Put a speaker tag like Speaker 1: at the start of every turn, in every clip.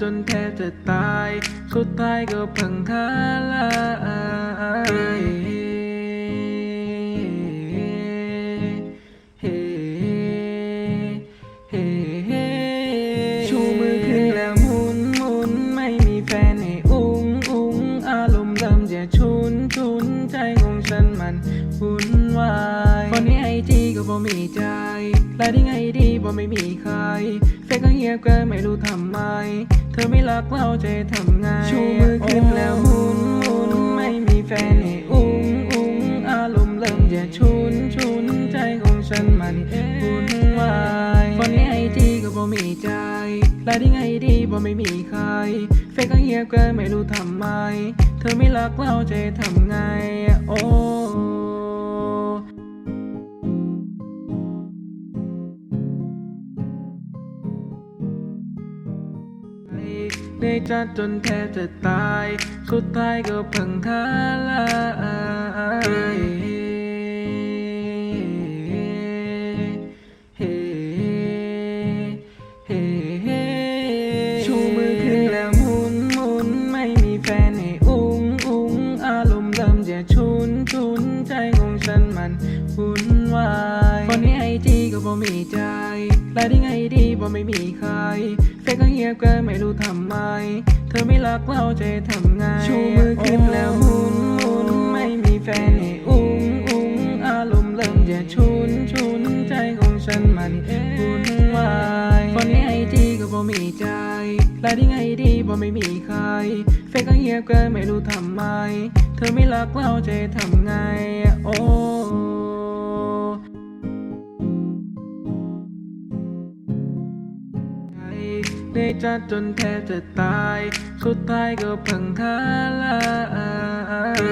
Speaker 1: จนแทบจะตาย สุดท้ายก็พังทลาย ใจไลน์ที่ไงดีบ่ไม่มีใครเฟซก็เงียบก็ไม่รู้ทำไม เธอไม่รักเราจะทำไงชูมือขึ้นแล้วหมุนหมุนไม่มีแฟนให้อุ้งอุ้งอารมณ์เริ่มจะชุนชุนใจของฉันมันวุ่นวายคนนี้ไอจีก็บ่มีใจไลน์ที่ไงดีบ่ไม่มีใครเฟซก็เงียบก็ไม่รู้ทำไม เธอไม่รักเราจะทำไง ในจัดจนแทบจะตาย สุดท้ายก็พังทลาย บ่มีใจไลน์ที่ไงดีบ่ไม่มีใครเฟซก็เงียบก็ไม่รู้ทำไม เธอไม่รักเราจะทำไงชูมือขึ้นแล้วหมุนหมุนไม่มีแฟนให้อุ้งอุ้งอารมณ์เริ่มจะชุนชุนใจของฉันมันวุ่นวายคนนี้ไอจีก็บ่มีใจไลน์ที่ไงดีบ่ไม่มีใครเฟซก็เงียบก็ไม่รู้ทำไม เธอไม่รักเราจะทำไงโอ้ ในใจจนแทบจะตาย สุดท้ายก็พังทลาย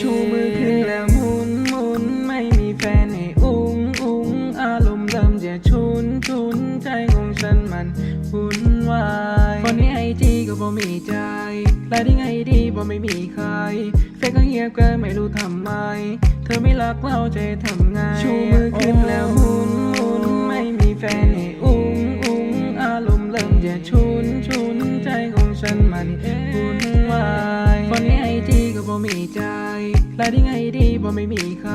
Speaker 1: ชูมือขึ้นแล้วหมุนหมุนไม่มีแฟนให้อุ้งอุ้งอารมณ์เริ่มจะชุนชุนใจของฉันมันวุ่นวายคนนี้ไอจีก็บ่มีใจ ไลน์ที่ไงดีบ่ไม่มีใครเฟซก็เงียบก็ไม่รู้ทำไม เธอไม่รักเราจะทำไงชูมือขึ้นแล้วหมุนหมุนไม่มีแฟนให้อุ้งอุ้งอารมณ์เริ่มจะชุนชุนใจของฉันมันวุ่นวายคนนี้ไอจีก็บ่มีใจไลน์ที่ไงดีบ่ไม่มีใคร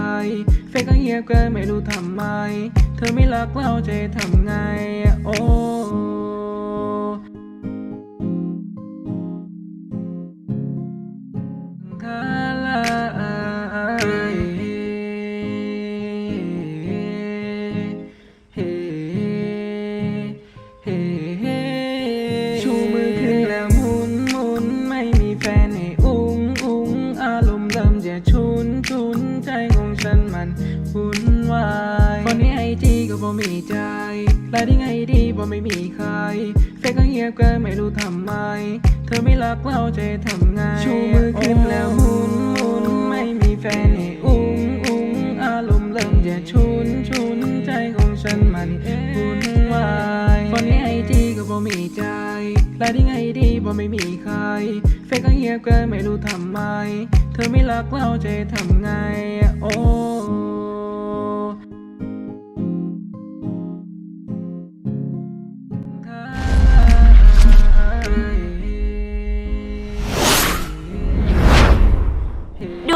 Speaker 1: เฟซก็เงียบก็ไม่รู้ทำไม เธอไม่รักเราจะทำไงโอ้ ไลน์ที่ไงดีบ่ไม่มีใครเฟซก็เงียบก็ไม่รู้ทำไม เธอไม่รักเราจะทำไงชูมือขึ้นแล้วหมุนหมุนไม่มีแฟนให้อุ้งอุ้งอารมณ์เริ่มจะชุนชุนใจของฉันมันวุ่นวายคนนี้ไอจีก็บ่มีใจไลน์ที่ไงดีบ่ไม่มีใครเฟซก็เงียบก็ไม่รู้ทำไม เธอไม่รักเราจะทำไงโอ้